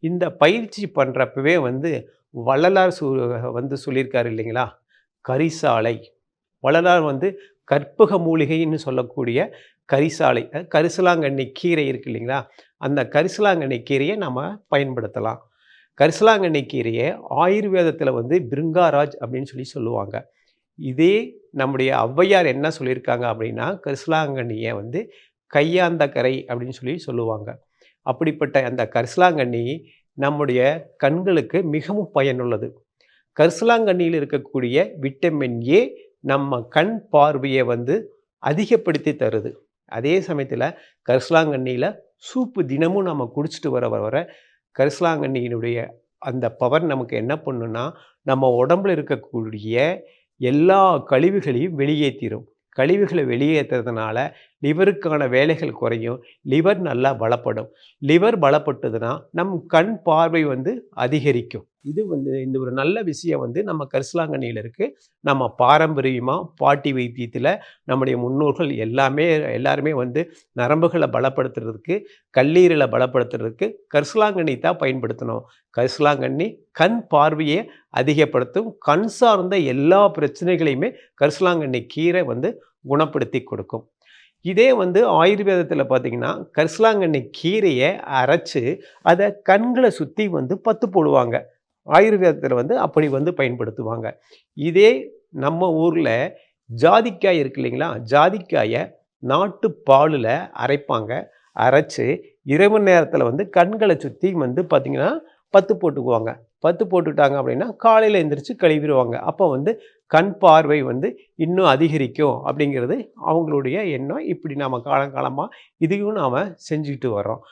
இந்த பயிற்சி பண்ணுறப்பவே வந்து வள்ளலார் சு வந்து சொல்லியிருக்காரு இல்லைங்களா? கரிசாலை. வள்ளலார் வந்து கற்பக மூலிகைன்னு சொல்லக்கூடிய கரிசாலை. கரிசலாங்கண்ணி கீரை இருக்கு இல்லைங்களா? அந்த கரிசலாங்கண்ணி கீரையை நம்ம பயன்படுத்தலாம். கரிசலாங்கண்ணி கீரையை ஆயுர்வேதத்தில் வந்து பிருங்காராஜ் அப்படின்னு சொல்லி சொல்லுவாங்க. இதே நம்முடைய ஔவையார் என்ன சொல்லியிருக்காங்க அப்படின்னா கரிசலாங்கண்ணியை வந்து கையாந்தக்கரை அப்படின்னு சொல்லி சொல்லுவாங்க. அப்படிப்பட்ட அந்த கரிசலாங்கண்ணி நம்முடைய கண்களுக்கு மிகவும் பயனுள்ளது. கரிசலாங்கண்ணியில் இருக்கக்கூடிய விட்டமின் ஏ நம்ம கண் பார்வையை வந்து அதிகப்படுத்தி தருது. அதே சமயத்தில் கரிசலாங்கண்ணியில் சூப்பு தினமும் நம்ம குடிச்சிட்டு வர வர வர கரிசலாங்கண்ணியினுடைய அந்த பவர் நமக்கு என்ன பண்ணுன்னா நம்ம உடம்புல இருக்கக்கூடிய எல்லா கழிவுகளையும் வெளியேற்றிடும் கழிவுகளை வெளியேற்றுறதுனால லிவருக்கான வேலைகள் குறையும் லிவர் நல்லா பலப்படும். லிவர் பலப்பட்டதுன்னா நம் கண் பார்வை வந்து அதிகரிக்கும். இது வந்து இந்த ஒரு நல்ல விஷயம் வந்து நம்ம கரிசலாங்கண்ணியில் இருக்குது நம்ம பாரம்பரியமாக பாட்டி வைத்தியத்தில் நம்முடைய முன்னோர்கள் எல்லாமே எல்லாருமே வந்து நரம்புகளை பலப்படுத்துறதுக்கு கல்லீரலை பலப்படுத்துறதுக்கு கரிசலாங்கண்ணி தான் பயன்படுத்தணும். கரிசலாங்கண்ணி கண் பார்வையை அதிகப்படுத்தும். கண் சார்ந்த எல்லா பிரச்சனைகளையுமே கரிசலாங்கண்ணி கீரை வந்து குணப்படுத்தி கொடுக்கும். இதே வந்து ஆயுர்வேதத்தில் பார்த்தீங்கன்னா கரிசலாங்கண்ணி கீரையை அரைச்சு அதை கண்களை சுற்றி வந்து பத்து போடுவாங்க. ஆயுர்வேதத்தில் வந்து அப்படி வந்து பயன்படுத்துவாங்க. இதே நம்ம ஊரில் ஜாதிக்காய் இருக்கு இல்லைங்களா? ஜாதிக்காயை நாட்டு பாலில் அரைப்பாங்க. அரைச்சு இரவு நேரத்தில் வந்து கண்களை சுற்றி வந்து பார்த்திங்கன்னா பத்து போட்டுக்குவாங்க. பத்து போட்டுக்கிட்டாங்க அப்படின்னா காலையில் எழுந்திரிச்சு கழுவிடுவாங்க. அப்போ வந்து கண் பார்வை வந்து இன்னும் அதிகரிக்கும் அப்படிங்கிறது அவங்களுடைய எண்ணம். இப்படி நாம் காலங்காலமாக இதையும் நாம் செஞ்சுக்கிட்டு வரோம்